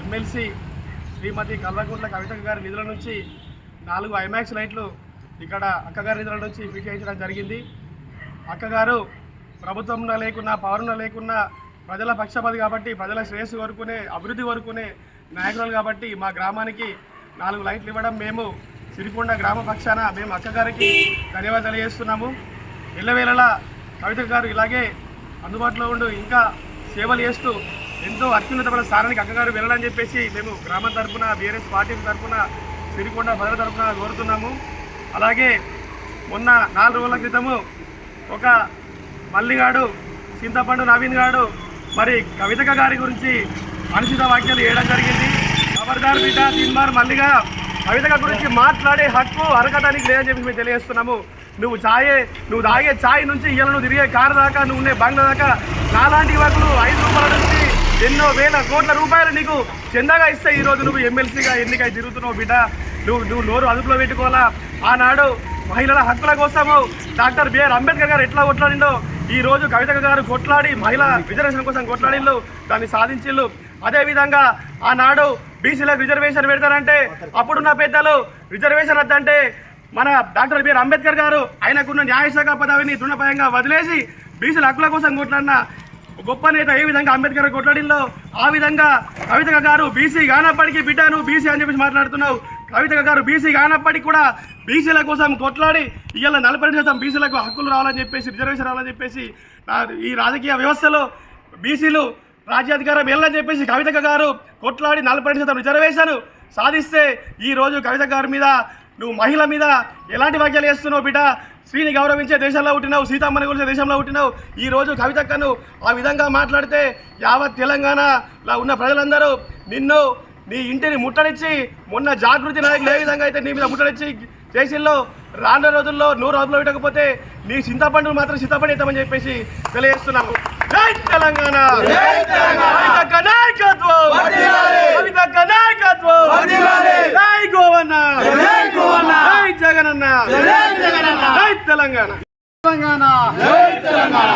MLC శ్రీమతి కల్వకుంట్ల కవిత గారి నిధుల నుంచి నాలుగు ఐమాక్స్ లైట్లు ఇక్కడ అక్కగారి నిధుల నుంచి ఫిట్ జరిగింది. అక్కగారు ప్రభుత్వంలో లేకున్నా పౌరంలో లేకున్నా ప్రజల పక్షపాతి కాబట్టి ప్రజల శ్రేయస్సు కోరుకునే అభివృద్ధి కోరుకునే నాయకురాలు కాబట్టి మా గ్రామానికి నాలుగు లైట్లు ఇవ్వడం మేము సిరికొండ గ్రామ పక్షాన మేము అక్కగారికి ధన్యవాదాలు తెలియజేస్తున్నాము. ఎల్లవేళలా కవిత గారు ఇలాగే అందుబాటులో ఉండు ఇంకా సేవలు చేస్తూ ఎంతో అత్యున్నతమైన స్థానానికి అక్కగారు వెళ్ళాలని చెప్పేసి మేము గ్రామం తరఫున బీఆర్ఎస్ పార్టీ తరఫున సిరికొండ ప్రజల తరఫున కోరుతున్నాము. అలాగే మొన్న నాలుగు రోజుల క్రితము ఒక మల్లిగాడు చింతపండు నవీన్ గాడు మరి కవితక గారి గురించి అనుచిత వ్యాఖ్యలు చేయడం జరిగింది. ఖబర్దార్ బిడ్డ తిన్మార్ మల్లిగా కవితక గురించి మాట్లాడే హక్కు అర్హతానికి లేదని చెప్పి మేము తెలియజేస్తున్నాము. నువ్వు ఛాయే నువ్వు తాగే ఛాయ్ నుంచి ఇయ్యాల నువ్వు తిరిగే కారు దాకా నువ్వు ఉండే బంగ్లా దాకా. నాలాంటి యువకులు ఐదు రూపాయల నుంచి ఎన్నో వేల కోట్ల రూపాయలు నీకు చందాగా ఇస్తే ఈ రోజు నువ్వు ఎమ్మెల్సీగా ఎన్నికై తిరుగుతున్నావు బిడ్డ. నువ్వు నువ్వు నోరు అదుపులో పెట్టుకోవాలా? ఆనాడు మహిళల హక్కుల కోసము డాక్టర్ బిఆర్ అంబేద్కర్ గారు ఎట్లా కొట్లాడిండో ఈ రోజు కవిత గారు కొట్లాడి మహిళా రిజర్వేషన్ కోసం కొట్లాడిల్లు దాన్ని సాధించిల్లు అదేవిధంగా ఆనాడు బీసీలకు రిజర్వేషన్ పెడతారంటే అప్పుడున్న పెద్దలు రిజర్వేషన్ వద్దంటే మన డాక్టర్ బిఆర్ అంబేద్కర్ గారు ఆయనకున్న న్యాయశాఖ పదవిని తృణప్రాయంగా వదిలేసి బీసీల హక్కుల కోసం కొట్లాడిన గొప్ప నేత ఏ విధంగా అంబేద్కర్ కొట్లాడిల్లో ఆ విధంగా కవిత గారు బీసీ కానప్పటికీ బిడ్డ బీసీ అని చెప్పేసి మాట్లాడుతున్నావు. కవిత గారు బీసీ కానప్పటికీ కూడా బీసీల కోసం కొట్లాడి ఇవాళ నలభై శాతం బీసీలకు హక్కులు రావాలని చెప్పేసి రిజర్వేషన్ రావాలని చెప్పేసి ఈ రాజకీయ వ్యవస్థలో బీసీలు రాజ్యాధికారం వెళ్ళని చెప్పేసి కవిత గారు కొట్లాడి నలభై శాతం రిజర్వేషన్ సాధిస్తే ఈ రోజు కవిత గారి మీద నువ్వు మహిళ మీద ఎలాంటి వ్యాఖ్యలు చేస్తున్నావు బిడ్డ? స్త్రీని గౌరవించే దేశంలో పుట్టినావు సీతమ్మని కొలిచే దేశంలో పుట్టినావు. ఈ రోజు కవితక్కను ఆ విధంగా మాట్లాడితే యావత్ తెలంగాణలో ఉన్న ప్రజలందరూ నిన్ను నీ ఇంటిని ముట్టడిచ్చి మొన్న జాగృతి నాయకులు ఏ విధంగా అయితే నీ మీద ముట్టడిచ్చి చేసిల్లో రానున్న రోజుల్లో నూరు రోజులు పెట్టకపోతే నీ చింతపండు మాత్రం చింతపండు చెప్పేసి తెలియజేస్తున్నాము. జై తెలంగాణ కవితక్క నాయకత్వం కవితక్క నాయకత్వం జై గోవన్న జై జగనన్న జై తెలంగాణ. తెలంగాణ.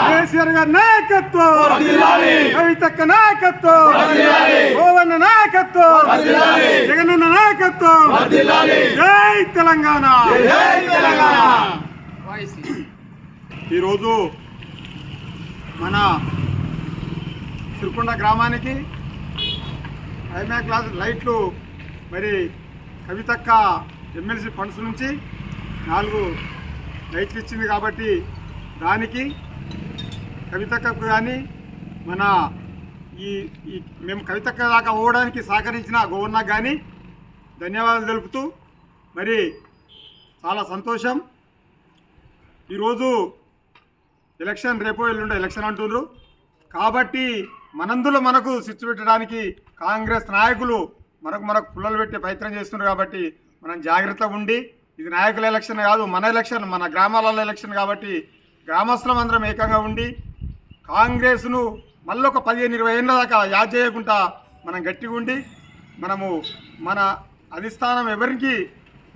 కేసీఆర్ గారి నాయకత్వం. కవితక్క నాయకత్వం. గోవన్న నాయకత్వం. జగనన్న నాయకత్వం. జై తెలంగాణ. ఈరోజు మన సిరికొండ గ్రామానికి ఐమా క్లాస్ లైట్లు మరి కవితక్క ఎమ్మెల్సీ ఫండ్స్ నుంచి నాలుగు లైట్లు ఇచ్చింది కాబట్టి దానికి కవితక్కకు కానీ మన ఈ ఈ మేము కవితక్క దాకా పోవడానికి సహకరించిన గవర్నర్ కానీ ధన్యవాదాలు తెలుపుతూ మరి చాలా సంతోషం. ఈరోజు ఎలక్షన్ రేపు ఎల్లుండే ఎలక్షన్ అంటున్నారు కాబట్టి మనందులో మనకు స్విచ్ పెట్టడానికి కాంగ్రెస్ నాయకులు మనకు మనకు పుల్లలు పెట్టే ప్రయత్నం చేస్తున్నారు కాబట్టి మనం జాగ్రత్తగా ఉండి ఇది నాయకుల ఎలక్షన్ కాదు మన ఎలక్షన్ మన గ్రామాలలో ఎలక్షన్ కాబట్టి గ్రామస్తులం అందరం ఏకంగా ఉండి కాంగ్రెస్ను మళ్ళీ ఒక పదిహేను ఇరవై ఏళ్ళ దాకా యాద్ చేయకుండా మనం గట్టిగా ఉండి మనము మన అధిష్టానం ఎవరికి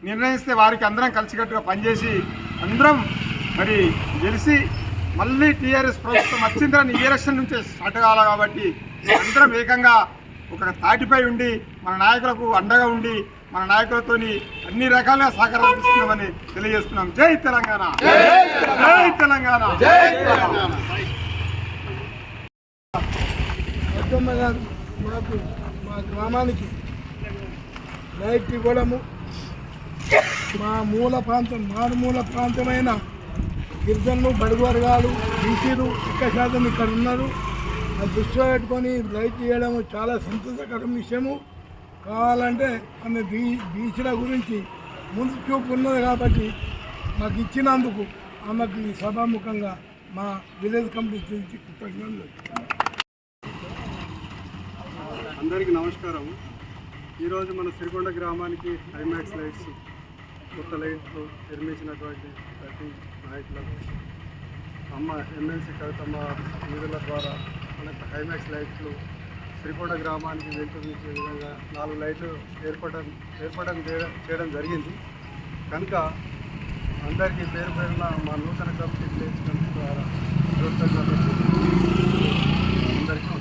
నిర్ణయిస్తే వారికి అందరం కలిసికట్టుగా పనిచేసి అందరం మరి గెలిచి మళ్ళీ టీఆర్ఎస్ ప్రభుత్వం వచ్చిందని ఈ ఎలక్షన్ నుంచే స్టార్ట్ కావాలి కాబట్టి అందరం ఏకంగా ఒక తాటిపై ఉండి మన నాయకులకు అండగా ఉండి మన నాయకులతోని అన్ని రకాలుగా సహకారం అందిస్తున్నామని తెలియజేస్తున్నాం. జై తెలంగాణ. జై తెలంగాణ. జై తెలంగాణ. పెద్దమ్మ గారు మాకు మా గ్రామానికి లైట్ ఇవ్వడము. మా మూల ప్రాంతం మారుమూల ప్రాంతమైన గిరిజనులు బడుగు వర్గాలు బీసీలు ఎక్కువ శాతం ఇక్కడ ఉన్నారు. అది దృష్టిలో పెట్టుకొని లైట్ ఇవ్వడం చాలా సంతోషకరం విషయము. కావాలంటే ఆమె బీ బీచ్ల గురించి ముందు చూపు ఉన్నది కాబట్టి మాకు ఇచ్చినందుకు ఆమెకు ఈ సభాముఖంగా మా విలేజ్ కమిటీ గురించి కృతజ్ఞతలు. అందరికీ నమస్కారం ఈరోజు మన సిరికొండ గ్రామానికి ఐమాక్స్ లైట్స్ కొత్త లైట్లు నిర్మించినటువంటి ప్రతి నాయకులకు అమ్మ ఎమ్మెల్సీ కవితమ్మ నిధుల ద్వారా మనకు ఐమాక్స్ లైట్లు త్రికోట గ్రామానికి వెళ్తున్న విధంగా నాలుగు లైట్లు ఏర్పడడం ఏర్పడడం చేయడం జరిగింది. కనుక అందరికీ పేరు పేరున మా నూతన కమిటీ ద్వారా అందరికీ